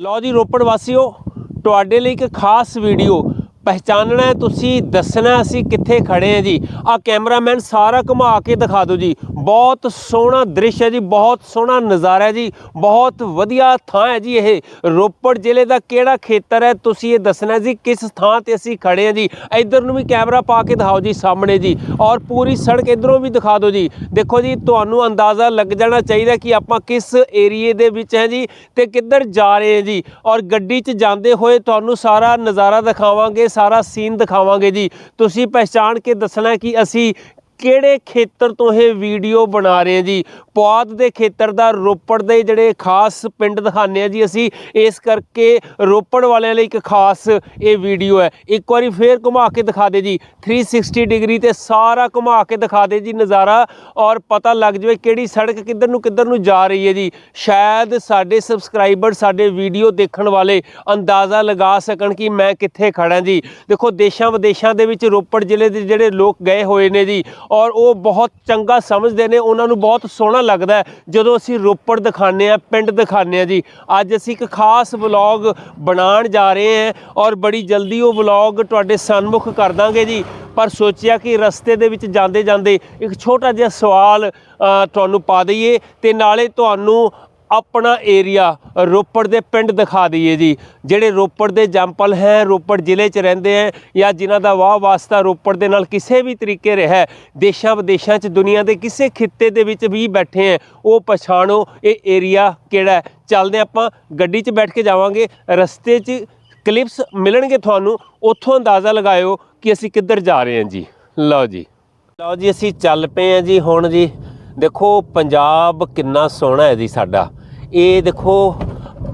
ਲਓ ਜੀ ਰੋਪੜ ਵਾਸੀਓ ਤੁਹਾਡੇ ਲਈ ਇੱਕ ਖਾਸ ਵੀਡੀਓ ਪਹਿਚਾਨਣਾ ਤੁਸੀਂ ਦੱਸਣਾ ਅਸੀਂ ਕਿੱਥੇ ਖੜੇ ਹਾਂ ਜੀ ਆ ਕੈਮਰਾਮੈਨ ਸਾਰਾ ਘੁਮਾ ਕੇ ਦਿਖਾ ਦਿਓ ਜੀ ਬਹੁਤ ਸੋਹਣਾ ਦ੍ਰਿਸ਼ ਹੈ ਜੀ ਬਹੁਤ ਸੋਹਣਾ ਨਜ਼ਾਰਾ ਹੈ ਜੀ ਬਹੁਤ ਵਧੀਆ ਥਾਂ ਹੈ ਜੀ ਇਹ ਰੋਪੜ ਜ਼ਿਲ੍ਹੇ ਦਾ ਕਿਹੜਾ ਖੇਤਰ ਹੈ ਤੁਸੀਂ ਇਹ ਦੱਸਣਾ ਜੀ ਕਿਸ ਥਾਂ ਤੇ ਅਸੀਂ ਖੜੇ ਹਾਂ ਜੀ ਇੱਧਰ ਨੂੰ ਵੀ ਕੈਮਰਾ ਪਾ ਕੇ ਦਿਖਾਓ ਜੀ ਸਾਹਮਣੇ ਜੀ ਔਰ ਪੂਰੀ ਸੜਕ ਇਧਰੋਂ ਵੀ ਦਿਖਾ ਦਿਓ ਜੀ ਦੇਖੋ ਜੀ ਤੁਹਾਨੂੰ ਅੰਦਾਜ਼ਾ ਲੱਗ ਜਾਣਾ ਚਾਹੀਦਾ ਕਿ ਆਪਾਂ ਕਿਸ ਏਰੀਏ ਦੇ ਵਿੱਚ ਹੈ ਜੀ ਤੇ ਕਿੱਧਰ ਜਾ ਰਹੇ ਹਾਂ ਜੀ ਔਰ ਗੱਡੀ 'ਚ ਜਾਂਦੇ ਹੋਏ ਤੁਹਾਨੂੰ ਸਾਰਾ ਨਜ਼ਾਰਾ ਦਿਖਾਵਾਂਗੇ ਸਾਰਾ ਸੀਨ ਦਿਖਾਵਾਂਗੇ ਜੀ। ਤੁਸੀਂ ਪਹਿਚਾਣ ਕੇ ਦੱਸਣਾ ਕਿ ਅਸੀਂ ਕਿਹੜੇ ਖੇਤਰ ਤੋਂ ਇਹ ਵੀਡੀਓ ਬਣਾ ਰਹੇ ਹਾਂ ਜੀ? ਪੌਦ ਦੇ ਖੇਤਰ ਦਾ, ਰੋਪੜ ਦੇ ਜਿਹੜੇ ਖਾਸ ਪਿੰਡ ਦਿਖਾਉਂਦੇ ਆ ਜੀ ਅਸੀਂ, ਇਸ ਕਰਕੇ ਰੋਪੜ ਵਾਲਿਆਂ ਲਈ ਇੱਕ ਖਾਸ ਇਹ ਵੀਡੀਓ ਹੈ। ਇੱਕ ਵਾਰੀ ਫੇਰ ਘੁਮਾ ਕੇ ਦਿਖਾ ਦੇ ਜੀ। 360 ਡਿਗਰੀ ਤੇ ਸਾਰਾ ਘੁਮਾ ਕੇ ਦਿਖਾ ਦੇ ਜੀ ਨਜ਼ਾਰਾ, ਔਰ ਪਤਾ ਲੱਗ ਜਾਵੇ ਕਿਹੜੀ ਸੜਕ ਕਿੱਧਰ ਨੂੰ ਕਿੱਧਰ ਨੂੰ ਜਾ ਰਹੀ ਹੈ ਜੀ। ਸ਼ਾਇਦ ਸਾਡੇ ਸਬਸਕ੍ਰਾਈਬਰ ਸਾਡੇ ਵੀਡੀਓ ਦੇਖਣ ਵਾਲੇ ਅੰਦਾਜ਼ਾ ਲਗਾ ਸਕਣ ਕਿ ਮੈਂ ਕਿੱਥੇ ਖੜਾ ਜੀ। ਦੇਖੋ ਦੇਸ਼ਾਂ ਵਿਦੇਸ਼ਾਂ ਦੇ ਵਿੱਚ ਰੋਪੜ ਜ਼ਿਲ੍ਹੇ ਦੇ ਜਿਹੜੇ ਲੋਕ ਗਏ ਹੋਏ ਨੇ ਜੀ ਔਰ ਉਹ ਬਹੁਤ ਚੰਗਾ ਸਮਝਦੇ ਨੇ, ਉਹਨਾਂ ਨੂੰ ਬਹੁਤ ਸੋਹਣਾ ਲੱਗਦਾ ਜਦੋਂ ਅਸੀਂ ਰੋਪੜ ਦਿਖਾਉਂਦੇ ਆ ਪਿੰਡ ਦਿਖਾਉਂਦੇ ਆ ਜੀ, ਅੱਜ ਅਸੀਂ ਇੱਕ ਖਾਸ ਵਲੌਗ ਬਣਾਉਣ ਜਾ ਰਹੇ ਹਾਂ ਔਰ ਬੜੀ ਜਲਦੀ ਉਹ ਵਲੌਗ ਤੁਹਾਡੇ ਸਨਮੁਖ ਕਰ ਦਾਂਗੇ ਜੀ। ਪਰ ਸੋਚਿਆ ਕਿ ਰਸਤੇ ਦੇ ਵਿੱਚ ਜਾਂਦੇ ਜਾਂਦੇ ਇੱਕ ਛੋਟਾ ਜਿਹਾ ਸਵਾਲ ਤੁਹਾਨੂੰ ਪਾ ਦਈਏ ਤੇ ਨਾਲੇ ਤੁਹਾਨੂੰ ਆਪਣਾ ਏਰੀਆ ਰੋਪੜ ਦੇ ਪਿੰਡ ਦਿਖਾ ਦਈਏ ਜੀ। ਜਿਹੜੇ ਰੋਪੜ ਦੇ ਜੰਪਲ ਹੈ, ਰੋਪੜ ਜ਼ਿਲ੍ਹੇ 'ਚ ਰਹਿੰਦੇ ਹੈ ਜਾਂ ਜਿਨ੍ਹਾਂ ਦਾ ਵਾਹ ਵਾਸਤਾ ਰੋਪੜ ਦੇ ਨਾਲ ਕਿਸੇ ਵੀ ਤਰੀਕੇ ਰਿਹਾ ਦੇਸ਼ਾਂ ਵਿਦੇਸ਼ਾਂ 'ਚ, ਦੁਨੀਆ ਦੇ ਕਿਸੇ ਖਿੱਤੇ ਦੇ ਵਿੱਚ ਵੀ ਬੈਠੇ ਹੈ, ਉਹ ਪਛਾਣੋ ਇਹ ਏਰੀਆ ਕਿਹੜਾ ਹੈ। ਚੱਲਦੇ ਆਪਾਂ, ਗੱਡੀ 'ਚ ਬੈਠ ਕੇ ਜਾਵਾਂਗੇ, ਰਸਤੇ 'ਚ ਕਲਿੱਪਸ ਮਿਲਣਗੇ ਤੁਹਾਨੂੰ, ਉੱਥੋਂ ਅੰਦਾਜ਼ਾ ਲਗਾਇਓ ਕਿ ਅਸੀਂ ਕਿੱਧਰ ਜਾ ਰਹੇ ਹਾਂ ਜੀ। ਲਓ ਜੀ। ਲਓ ਜੀ, ਅਸੀਂ ਚੱਲ ਪਏ ਹਾਂ ਜੀ ਹੁਣ ਜੀ। ਦੇਖੋ, ਪੰਜਾਬ ਕਿੰਨਾ ਸੋਹਣਾ ਹੈ ਜੀ ਸਾਡਾ। ਇਹ ਦੇਖੋ,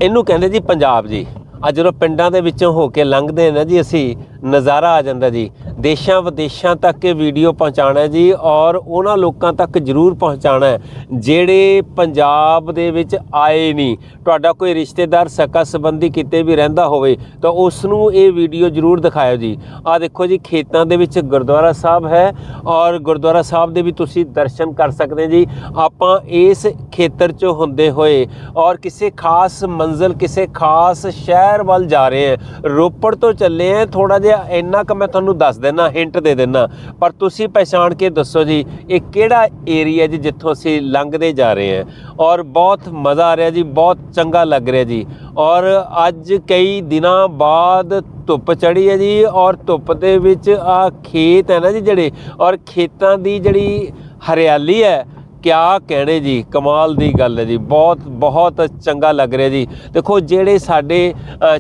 ਇਹਨੂੰ ਕਹਿੰਦੇ ਜੀ ਪੰਜਾਬ ਜੀ। ਅੱਜ ਜਦੋਂ ਪਿੰਡਾਂ ਦੇ ਵਿੱਚੋਂ ਹੋ ਕੇ ਲੰਘਦੇ ਨੇ ਜੀ ਅਸੀਂ ਨਜ਼ਾਰਾ ਆ ਜਾਂਦਾ ਜੀ। ਦੇਸ਼ਾਂ ਵਿਦੇਸ਼ਾਂ ਤੱਕ ਇਹ ਵੀਡੀਓ ਪਹੁੰਚਾਣਾ ਜੀ ਔਰ ਉਹਨਾਂ ਲੋਕਾਂ ਤੱਕ ਜ਼ਰੂਰ ਪਹੁੰਚਾਣਾ ਜਿਹੜੇ ਪੰਜਾਬ ਦੇ ਵਿੱਚ ਆਏ ਨਹੀਂ। ਤੁਹਾਡਾ ਕੋਈ ਰਿਸ਼ਤੇਦਾਰ ਸਕਾ ਸੰਬੰਧੀ ਕਿਤੇ ਵੀ ਰਹਿੰਦਾ ਹੋਵੇ, ਤਾਂ ਉਸ ਨੂੰ ਇਹ ਵੀਡੀਓ ਜ਼ਰੂਰ ਦਿਖਾਇਓ ਜੀ। ਆ ਦੇਖੋ ਜੀ, ਖੇਤਾਂ ਦੇ ਵਿੱਚ ਗੁਰਦੁਆਰਾ ਸਾਹਿਬ ਹੈ ਔਰ ਗੁਰਦੁਆਰਾ ਸਾਹਿਬ ਦੇ ਵੀ ਤੁਸੀਂ ਦਰਸ਼ਨ ਕਰ ਸਕਦੇ ਜੀ। ਆਪਾਂ ਇਸ ਖੇਤਰ 'ਚ ਹੁੰਦੇ ਹੋਏ ਔਰ ਕਿਸੇ ਖਾਸ ਮੰਜ਼ਲ, ਕਿਸੇ ਖਾਸ ਸ਼ਹਿਰ ਵੱਲ ਜਾ ਰਹੇ ਹਾਂ। ਰੋਪੜ ਤੋਂ ਚੱਲੇ ਹਾਂ ਥੋੜਾ ਜਿਹਾ ਇੰਨਾ ਕੁ ਮੈਂ ਤੁਹਾਨੂੰ ਦੱਸ ਦੇਣਾ ਹਿੰਟ ਦੇ ਦੇਣਾ ਪਰ ਤੁਸੀਂ ਪਛਾਣ ਕੇ ਦੱਸੋ ਜੀ, ਇਹ ਕਿਹੜਾ ਏਰੀਆ ਜੀ ਜਿੱਥੋਂ ਅਸੀਂ ਲੰਘਦੇ ਜਾ ਰਹੇ ਹਾਂ? ਔਰ ਬਹੁਤ ਮਜ਼ਾ ਆ ਰਿਹਾ ਜੀ, ਬਹੁਤ ਚੰਗਾ ਲੱਗ ਰਿਹਾ ਜੀ। ਔਰ ਅੱਜ ਕਈ ਦਿਨਾਂ ਬਾਅਦ ਧੁੱਪ ਚੜੀ ਹੈ ਜੀ, ਔਰ ਧੁੱਪ ਦੇ ਵਿੱਚ ਆ ਖੇਤ ਹੈ ਨਾ ਜੀ ਜਿਹੜੇ, ਔਰ ਖੇਤਾਂ ਦੀ ਜਿਹੜੀ ਹਰਿਆਲੀ ਹੈ ਕਿਆ ਕਹਿਣੇ ਜੀ, ਕਮਾਲ ਦੀ ਗੱਲ ਹੈ ਜੀ, ਬਹੁਤ ਬਹੁਤ ਚੰਗਾ ਲੱਗ ਰਿਹਾ ਜੀ। ਦੇਖੋ, ਜਿਹੜੇ ਸਾਡੇ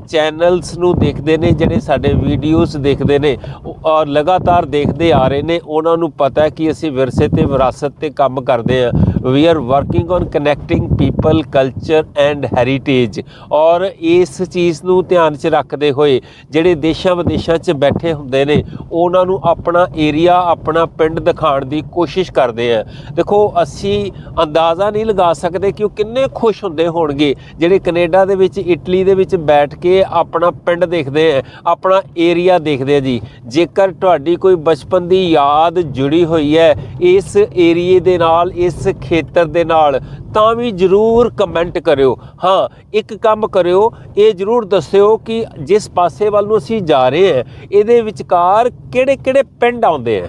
ਚੈਨਲਸ ਨੂੰ ਦੇਖਦੇ ਨੇ, ਜਿਹੜੇ ਸਾਡੇ ਵੀਡੀਓਜ਼ ਦੇਖਦੇ ਨੇ ਔਰ ਲਗਾਤਾਰ ਦੇਖਦੇ ਆ ਰਹੇ ਨੇ, ਉਹਨਾਂ ਨੂੰ ਪਤਾ ਹੈ ਕਿ ਅਸੀਂ ਵਿਰਸੇ ਤੇ ਵਿਰਾਸਤ ਤੇ ਕੰਮ ਕਰਦੇ ਆ we are working on connecting people culture and heritage ਔਰ ਇਸ ਚੀਜ਼ ਨੂੰ ਧਿਆਨ 'ਚ ਰੱਖਦੇ ਹੋਏ, ਜਿਹੜੇ ਦੇਸ਼ਾਂ ਵਿਦੇਸ਼ਾਂ 'ਚ ਬੈਠੇ ਹੁੰਦੇ ਨੇ, ਉਹਨਾਂ ਨੂੰ ਆਪਣਾ ਏਰੀਆ ਆਪਣਾ ਪਿੰਡ ਦਿਖਾਉਣ ਦੀ ਕੋਸ਼ਿਸ਼ ਕਰਦੇ ਆ ਦੇਖੋ ਅਸੀਂ ਅੰਦਾਜ਼ਾ ਨਹੀਂ ਲਗਾ ਸਕਦੇ ਕਿ ਉਹ ਕਿੰਨੇ ਖੁਸ਼ ਹੁੰਦੇ ਹੋਣਗੇ। ਜਿਹੜੇ ਕੈਨੇਡਾ ਦੇ ਵਿੱਚ, ਇਟਲੀ ਦੇ ਵਿੱਚ ਬੈਠ ਕੇ ਆਪਣਾ ਪਿੰਡ ਦੇਖਦੇ ਆ, ਆਪਣਾ ਏਰੀਆ ਦੇਖਦੇ ਆ ਜੀ। ਜੇਕਰ ਤੁਹਾਡੀ ਕੋਈ ਬਚਪਨ ਦੀ ਯਾਦ ਜੁੜੀ ਹੋਈ ਹੈ ਇਸ ਏਰੀਏ ਦੇ ਨਾਲ, ਇਸ ਖੇਤਰ ਦੇ ਨਾਲ, ਤਾਂ ਵੀ ਜਰੂਰ ਕਮੈਂਟ ਕਰਿਓ। ਹਾਂ, ਇੱਕ ਕੰਮ ਕਰਿਓ, ਇਹ ਜਰੂਰ ਦੱਸਿਓ ਕਿ ਜਿਸ ਪਾਸੇ ਵੱਲ ਨੂੰ ਅਸੀਂ ਜਾ ਰਹੇ ਹਾਂ ਇਹਦੇ ਵਿਚਕਾਰ ਕਿਹੜੇ ਕਿਹੜੇ ਪਿੰਡ ਆਉਂਦੇ ਆ।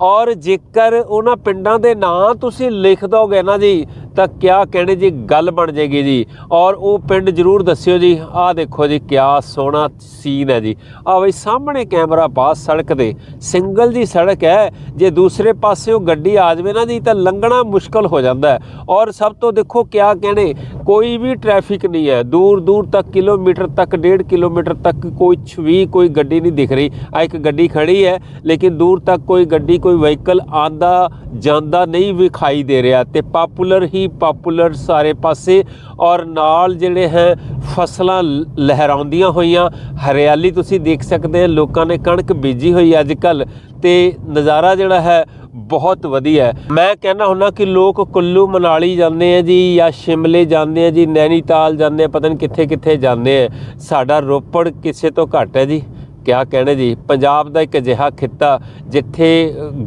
ਔਰ ਜੇਕਰ ਉਹਨਾਂ ਪਿੰਡਾਂ ਦੇ ਨਾਂ ਤੁਸੀਂ ਲਿਖ ਦੋਗੇ ਨਾ ਜੀ ਤਾਂ ਕਿਆ ਕਹਿਣੇ ਜੀ ਗੱਲ ਬਣ ਜਾਏਗੀ ਜੀ? ਔਰ ਉਹ ਪਿੰਡ ਜਰੂਰ ਦੱਸਿਓ ਜੀ। ਆਹ ਦੇਖੋ ਜੀ, ਕਿਆ ਸੋਹਣਾ ਸੀਨ ਹੈ ਜੀ। ਆ ਬਈ ਸਾਹਮਣੇ ਕੈਮਰਾ ਪਾਸ ਸੜਕ ਦੇ। ਸਿੰਗਲ ਜੀ ਸੜਕ ਹੈ। ਜੇ ਦੂਸਰੇ ਪਾਸੇ ਉਹ ਗੱਡੀ ਆ ਜਾਵੇ ਨਾ ਜੀ, ਤਾਂ ਲੰਘਣਾ ਮੁਸ਼ਕਲ ਹੋ ਜਾਂਦਾ ਹੈ। ਔਰ ਸਭ ਤੋਂ ਦੇਖੋ ਕਿਆ ਕਹਿਣੇ, ਕੋਈ ਵੀ ਟ੍ਰੈਫਿਕ ਨਹੀਂ ਹੈ। ਦੂਰ ਦੂਰ ਤੱਕ, ਕਿਲੋਮੀਟਰ ਤੱਕ 1.5 ਕਿਲੋਮੀਟਰ ਤੱਕ ਕੋਈ ਵੀ ਕੋਈ ਗੱਡੀ ਨਹੀਂ ਦਿਖ ਰਹੀ। ਆ ਇੱਕ ਗੱਡੀ ਖੜੀ ਹੈ, ਲੇਕਿਨ ਦੂਰ ਤੱਕ ਕੋਈ ਗੱਡੀ, ਕੋਈ ਵਹੀਕਲ ਆਂਦਾ ਜਾਂਦਾ ਨਹੀਂ, ਵਿਖਾਈ ਦੇ ਰਿਹਾ। ਤੇ ਪਾਪੂਲਰ ਹੀ ਪਾਪੂਲਰ ਸਾਰੇ ਪਾਸੇ ਔਰ ਨਾਲ ਜਿਹੜੇ ਹੈ ਫਸਲਾਂ ਲ- ਲਹਿਰਾਉਂਦੀਆਂ ਹੋਈਆਂ। ਹਰਿਆਲੀ ਤੁਸੀਂ ਦੇਖ ਸਕਦੇ ਹੋ, ਲੋਕਾਂ ਨੇ ਕਣਕ ਬੀਜੀ ਹੋਈ ਅੱਜ ਕੱਲ ਤੇ ਨਜ਼ਾਰਾ ਜਿਹੜਾ ਹੈ ਬਹੁਤ ਵਧੀਆ ਹੈ। ਮੈਂ ਕਹਿੰਦਾ ਹੁੰਦਾ ਕਿ ਲੋਕ ਕੁੱਲੂ ਮਨਾਲੀ ਜਾਂਦੇ ਆ ਜੀ ਜਾਂ ਸ਼ਿਮਲੇ ਜਾਂਦੇ ਆ ਜੀ, ਨੈਨੀਤਾਲ ਜਾਂਦੇ ਆ ਪਤਾ ਨਹੀਂ ਕਿੱਥੇ ਕਿੱਥੇ ਜਾਂਦੇ ਆ ਸਾਡਾ ਰੋਪੜ ਕਿਸੇ ਤੋਂ ਘੱਟ ਹੈ ਜੀ। ਕਿਆ ਕਹਿਣੇ ਜੀ, ਪੰਜਾਬ ਦਾ ਇੱਕ ਅਜਿਹਾ ਖਿੱਤਾ ਜਿੱਥੇ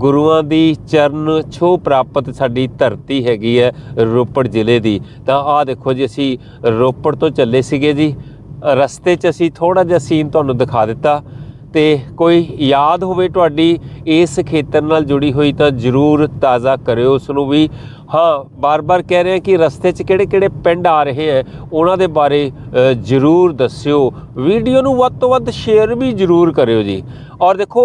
ਗੁਰੂਆਂ ਦੀ ਚਰਨ ਛੋਹ ਪ੍ਰਾਪਤ ਸਾਡੀ ਧਰਤੀ ਹੈਗੀ ਹੈ ਰੋਪੜ ਜ਼ਿਲ੍ਹੇ ਦੀ। ਤਾਂ ਆਹ ਦੇਖੋ ਜੀ, ਅਸੀਂ ਰੋਪੜ ਤੋਂ ਚੱਲੇ ਸੀਗੇ ਜੀ। ਰਸਤੇ 'ਚ ਅਸੀਂ ਥੋੜਾ ਜਿਹਾ ਸੀਨ ਤੁਹਾਨੂੰ ਦਿਖਾ ਦਿੱਤਾ। ਤੇ ਕੋਈ ਯਾਦ ਹੋਵੇ ਤੁਹਾਡੀ ਇਸ ਖੇਤਰ ਨਾਲ ਜੁੜੀ ਹੋਈ ਤਾਂ ਜਰੂਰ ਤਾਜ਼ਾ ਕਰਿਓ ਉਸ ਨੂੰ ਵੀ। ਹਾਂ, ਬਾਰ-ਬਾਰ ਕਹਿ ਰਹੇ ਹਾਂ ਕਿ ਰਸਤੇ 'ਚ ਕਿਹੜੇ-ਕਿਹੜੇ ਪਿੰਡ ਆ ਰਹੇ ਹੈ, ਉਹਨਾਂ ਦੇ ਬਾਰੇ ਜਰੂਰ ਦੱਸਿਓ। ਵੀਡੀਓ ਨੂੰ ਵੱਧ ਤੋਂ ਵੱਧ ਸ਼ੇਅਰ ਵੀ ਜਰੂਰ ਕਰਿਓ ਜੀ। ਔਰ ਦੇਖੋ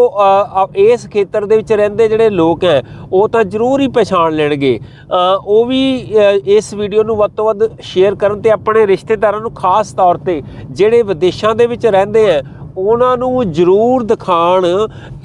ਇਸ ਖੇਤਰ ਦੇ ਵਿੱਚ ਰਹਿੰਦੇ ਜਿਹੜੇ ਲੋਕ ਹੈ, ਉਹ ਤਾਂ ਜਰੂਰ ਹੀ ਪਛਾਣ ਲੈਣਗੇ। ਉਹ ਵੀ ਇਸ ਵੀਡੀਓ ਨੂੰ ਵੱਧ ਤੋਂ ਵੱਧ ਸ਼ੇਅਰ ਕਰਨ ਤੇ ਆਪਣੇ ਰਿਸ਼ਤੇਦਾਰਾਂ ਨੂੰ ਖਾਸ ਤੌਰ ਤੇ ਜਿਹੜੇ ਵਿਦੇਸ਼ਾਂ ਦੇ ਵਿੱਚ ਰਹਿੰਦੇ ਹੈ ਉਹਨਾਂ ਨੂੰ ਜਰੂਰ ਦਿਖਾਣ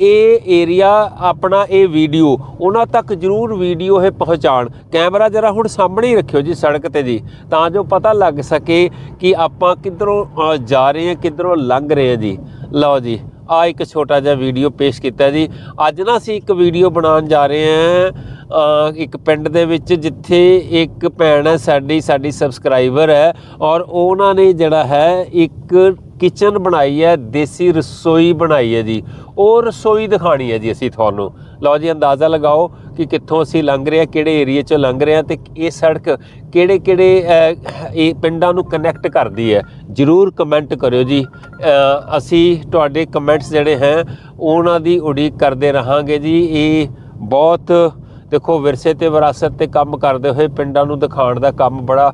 ਇਹ ਏਰੀਆ ਆਪਣਾ ਇਹ ਵੀਡੀਓ ਉਹਨਾਂ ਤੱਕ ਜਰੂਰ ਵੀਡੀਓ ਇਹ ਪਹੁੰਚਾਣ। ਕੈਮਰਾ ਜਰਾ ਹੁਣ ਸਾਹਮਣੇ ਹੀ ਰੱਖਿਓ ਜੀ ਸੜਕ ਤੇ ਜੀ, ਤਾਂ ਜੋ ਪਤਾ ਲੱਗ ਸਕੇ ਕਿ ਆਪਾਂ ਕਿੱਧਰੋਂ ਜਾ ਰਹੇ ਹਾਂ, ਕਿੱਧਰੋਂ ਲੰਘ ਰਹੇ ਹਾਂ ਜੀ। ਲਓ ਜੀ, ਆ ਇੱਕ ਛੋਟਾ ਜਿਹਾ ਵੀਡੀਓ ਪੇਸ਼ ਕੀਤਾ ਜੀ। ਅੱਜ ਨਾ ਅਸੀਂ ਇੱਕ ਵੀਡੀਓ ਬਣਾਉਣ ਜਾ ਰਹੇ ਹਾਂ ਇੱਕ ਪਿੰਡ ਦੇ ਵਿੱਚ ਜਿੱਥੇ ਇੱਕ ਭੈਣ ਹੈ, ਸਾਡੀ ਸਾਡੀ ਸਬਸਕ੍ਰਾਈਬਰ ਹੈ, ਔਰ ਉਹਨਾਂ ਨੇ ਜਿਹੜਾ ਹੈ, ਇੱਕ ਕਿਚਨ ਬਣਾਈ ਹੈ, ਦੇਸੀ ਰਸੋਈ ਬਣਾਈ ਹੈ ਜੀ। ਉਹ ਰਸੋਈ ਦਿਖਾਣੀ ਹੈ ਜੀ ਅਸੀਂ ਤੁਹਾਨੂੰ। ਲਓ ਜੀ, ਅੰਦਾਜ਼ਾ ਲਗਾਓ ਕਿ ਕਿੱਥੋਂ ਅਸੀਂ ਲੰਘ ਰਹੇ ਹਾਂ, ਕਿਹੜੇ ਏਰੀਏ 'ਚੋਂ ਲੰਘ ਰਹੇ ਹਾਂ ਤੇ ਇਹ ਸੜਕ ਕਿਹੜੇ ਕਿਹੜੇ ਇਹ ਪਿੰਡਾਂ ਨੂੰ ਕਨੈਕਟ ਕਰਦੀ ਹੈ। ਜਰੂਰ ਕਮੈਂਟ ਕਰਿਓ ਜੀ। ਅਸੀਂ ਤੁਹਾਡੇ ਕਮੈਂਟਸ ਜਿਹੜੇ ਹੈ, ਉਹਨਾਂ ਦੀ ਉਡੀਕ ਕਰਦੇ ਰਹਾਂਗੇ ਜੀ। ਇਹ ਬਹੁਤ ਦੇਖੋ ਵਿਰਸੇ ਤੇ ਵਿਰਾਸਤ ਤੇ ਕੰਮ ਕਰਦੇ ਹੋਏ ਪਿੰਡਾਂ ਨੂੰ ਦਿਖਾਉਣ ਦਾ ਕੰਮ ਬੜਾ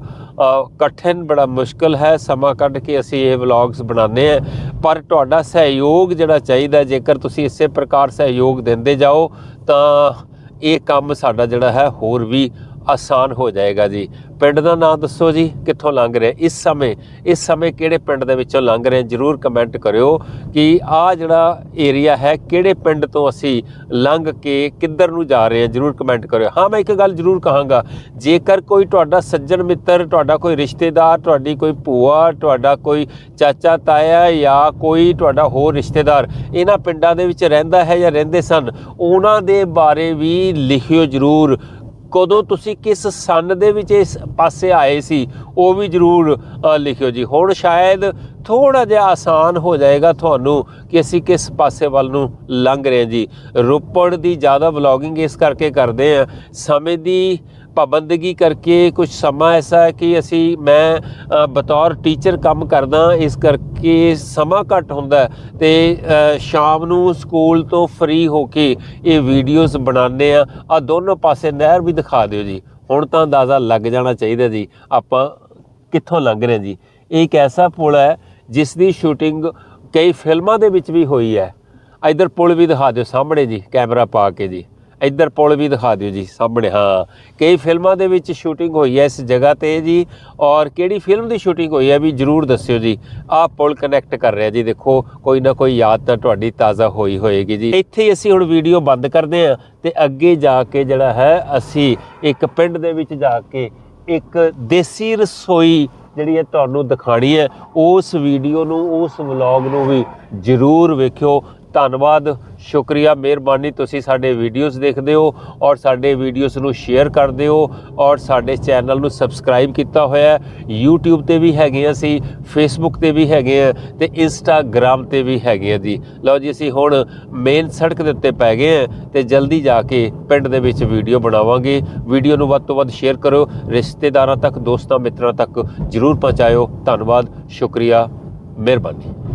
ਕਠਿਨ, ਬੜਾ ਮੁਸ਼ਕਲ ਹੈ। ਸਮਾਂ ਕੱਢ ਕੇ ਅਸੀਂ ਇਹ ਵਲੌਗਸ ਬਣਾਉਂਦੇ ਆ ਪਰ ਤੁਹਾਡਾ ਸਹਿਯੋਗ ਜਿਹੜਾ ਚਾਹੀਦਾ, ਜੇਕਰ ਤੁਸੀਂ ਇਸੇ ਪ੍ਰਕਾਰ ਸਹਿਯੋਗ ਦਿੰਦੇ ਜਾਓ, ਤਾਂ ਇਹ ਕੰਮ ਸਾਡਾ ਜਿਹੜਾ ਹੈ ਹੋਰ ਵੀ ਆਸਾਨ ਹੋ ਜਾਏਗਾ ਜੀ। ਪਿੰਡ ਦਾ ਨਾਮ ਦੱਸੋ ਜੀ, ਕਿੱਥੋਂ ਲੰਘ ਰਹੇ? ਇਸ ਸਮੇਂ ਇਸ ਸਮੇਂ ਕਿਹੜੇ ਪਿੰਡ ਦੇ ਵਿੱਚੋਂ ਲੰਘ ਰਹੇ? ਜਰੂਰ ਕਮੈਂਟ ਕਰਿਓ ਕਿ ਆ ਜਿਹੜਾ ਏਰੀਆ ਹੈ, ਕਿਹੜੇ ਪਿੰਡ ਤੋਂ ਅਸੀਂ ਲੰਘ ਕੇ ਕਿੱਧਰ ਨੂੰ ਜਾ ਰਹੇ ਹਾਂ? ਜਰੂਰ ਕਮੈਂਟ ਕਰਿਓ। ਹਾਂ, ਮੈਂ ਇੱਕ ਗੱਲ ਜਰੂਰ ਕਹਾਂਗਾ, ਜੇਕਰ ਕੋਈ ਤੁਹਾਡਾ ਸੱਜਣ ਮਿੱਤਰ, ਤੁਹਾਡਾ ਕੋਈ ਰਿਸ਼ਤੇਦਾਰ, ਤੁਹਾਡੀ ਕੋਈ ਭੂਆ, ਤੁਹਾਡਾ ਕੋਈ ਚਾਚਾ, ਤਾਇਆ ਜਾਂ ਕੋਈ ਤੁਹਾਡਾ ਹੋਰ ਰਿਸ਼ਤੇਦਾਰ ਇਹਨਾਂ ਪਿੰਡਾਂ ਦੇ ਵਿੱਚ ਰਹਿੰਦਾ ਹੈ ਜਾਂ ਰਹਿੰਦੇ ਸਨ, ਉਹਨਾਂ ਦੇ ਬਾਰੇ ਵੀ ਲਿਖਿਓ ਜਰੂਰ। ਕਦੋਂ ਤੁਸੀਂ ਕਿਸ ਸੰਨ ਦੇ ਵਿੱਚ ਇਸ ਪਾਸੇ ਆਏ ਸੀ, ਉਹ ਵੀ ਜਰੂਰ ਲਿਖਿਓ ਜੀ। ਹੁਣ ਸ਼ਾਇਦ ਥੋੜਾ ਜਿਹਾ ਆਸਾਨ ਹੋ ਜਾਏਗਾ ਤੁਹਾਨੂੰ ਕਿ ਅਸੀਂ ਕਿਸ ਪਾਸੇ ਵੱਲ ਨੂੰ ਲੰਘ ਰਹੇ ਹਾਂ ਜੀ। ਰੋਪੜ ਦੀ ਜ਼ਿਆਦਾ ਵਲੌਗਿੰਗ ਇਸ ਕਰਕੇ ਕਰਦੇ ਆ ਸਮੇਂ ਦੀ ਪਾਬੰਦਗੀ ਕਰਕੇ ਕੁਝ ਸਮਾਂ ਐਸਾ ਹੈ ਕਿ ਅਸੀਂ, ਮੈਂ ਬਤੌਰ ਟੀਚਰ ਕੰਮ ਕਰਦਾ, ਇਸ ਕਰਕੇ ਸਮਾਂ ਘੱਟ ਹੁੰਦਾ ਹੈ ਤੇ ਸ਼ਾਮ ਨੂੰ ਸਕੂਲ ਤੋਂ ਫ੍ਰੀ ਹੋ ਕੇ ਇਹ ਵੀਡੀਓਜ਼ ਬਣਾਉਂਦੇ ਆ ਆ ਦੋਨੋਂ ਪਾਸੇ ਨਹਿਰ ਵੀ ਦਿਖਾ ਦਿਓ ਜੀ। ਹੁਣ ਤਾਂ ਅੰਦਾਜ਼ਾ ਲੱਗ ਜਾਣਾ ਚਾਹੀਦਾ ਜੀ। ਆਪਾਂ ਕਿੱਥੋਂ ਲੰਘ ਰਹੇ ਹਾਂ ਜੀ? ਇਹ ਇੱਕ ਐਸਾ ਪੁਲ ਹੈ, ਜਿਸ ਦੀ ਸ਼ੂਟਿੰਗ ਕਈ ਫਿਲਮਾਂ ਦੇ ਵਿੱਚ ਵੀ ਹੋਈ ਹੈ। ਇਧਰ ਪੁਲ ਵੀ ਦਿਖਾ ਦਿਓ ਸਾਹਮਣੇ ਜੀ, ਕੈਮਰਾ ਪਾ ਕੇ ਜੀ। ਇੱਧਰ ਪੁਲ ਵੀ ਦਿਖਾ ਦਿਓ ਜੀ ਸਾਹਮਣੇ, ਹਾਂ। ਕਈ ਫਿਲਮਾਂ ਦੇ ਵਿੱਚ ਸ਼ੂਟਿੰਗ ਹੋਈ ਹੈ ਇਸ ਜਗ੍ਹਾ ਤੇ ਜੀ, ਔਰ ਕਿਹੜੀ ਫਿਲਮ ਦੀ ਸ਼ੂਟਿੰਗ ਹੋਈ ਹੈ ਵੀ ਜਰੂਰ ਦੱਸਿਓ ਜੀ। ਆਹ ਪੁਲ ਕਨੈਕਟ ਕਰ ਰਿਹਾ ਜੀ, ਦੇਖੋ, ਕੋਈ ਨਾ ਕੋਈ ਯਾਦ ਤਾਂ ਤੁਹਾਡੀ ਤਾਜ਼ਾ ਹੋਈ ਹੋਏਗੀ ਜੀ। ਇੱਥੇ ਹੀ ਅਸੀਂ ਹੁਣ ਵੀਡੀਓ ਬੰਦ ਕਰਦੇ ਹਾਂ ਤੇ ਅੱਗੇ ਜਾ ਕੇ ਜਿਹੜਾ ਹੈ, ਅਸੀਂ ਇੱਕ ਪਿੰਡ ਦੇ ਵਿੱਚ ਜਾ ਕੇ ਇੱਕ ਦੇਸੀ ਰਸੋਈ ਜਿਹੜੀ ਹੈ ਤੁਹਾਨੂੰ ਦਿਖਾਣੀ ਹੈ, ਉਸ ਵੀਡੀਓ ਨੂੰ, ਉਸ ਵਲੌਗ ਨੂੰ ਵੀ ਜਰੂਰ ਵੇਖਿਓ। ਧੰਨਵਾਦ। ਸ਼ੁਕਰੀਆ, ਮਿਹਰਬਾਨੀ। ਤੁਸੀਂ ਸਾਡੇ ਵੀਡੀਓਜ਼ ਦੇਖਦੇ ਹੋ ਔਰ ਸਾਡੇ ਵੀਡੀਓਜ਼ ਨੂੰ ਸ਼ੇਅਰ ਕਰਦੇ ਹੋ ਔਰ ਸਾਡੇ ਚੈਨਲ ਨੂੰ ਸਬਸਕ੍ਰਾਈਬ ਕੀਤਾ ਹੋਇਆ ਹੈ। YouTube ਤੇ ਵੀ ਹੈਗੇ ਆ ਅਸੀਂ, Facebook ਤੇ ਵੀ ਹੈਗੇ ਆ ਤੇ Instagram ਤੇ ਵੀ ਹੈਗੇ ਆ ਜੀ। ਲਓ ਜੀ, ਅਸੀਂ ਹੁਣ ਮੇਨ ਸੜਕ ਦੇ ਉੱਤੇ ਪੈ ਗਏ ਆ ਤੇ ਜਲਦੀ ਜਾ ਕੇ ਪਿੰਡ ਦੇ ਵਿੱਚ ਵੀਡੀਓ ਬਣਾਵਾਂਗੇ। ਵੀਡੀਓ ਨੂੰ ਵੱਧ ਤੋਂ ਵੱਧ ਸ਼ੇਅਰ ਕਰੋ। ਰਿਸ਼ਤੇਦਾਰਾਂ ਤੱਕ, ਦੋਸਤਾਂ ਮਿੱਤਰਾਂ ਤੱਕ ਜਰੂਰ ਪਹੁੰਚਾਇਓ। ਧੰਨਵਾਦ, ਸ਼ੁਕਰੀਆ, ਮਿਹਰਬਾਨੀ।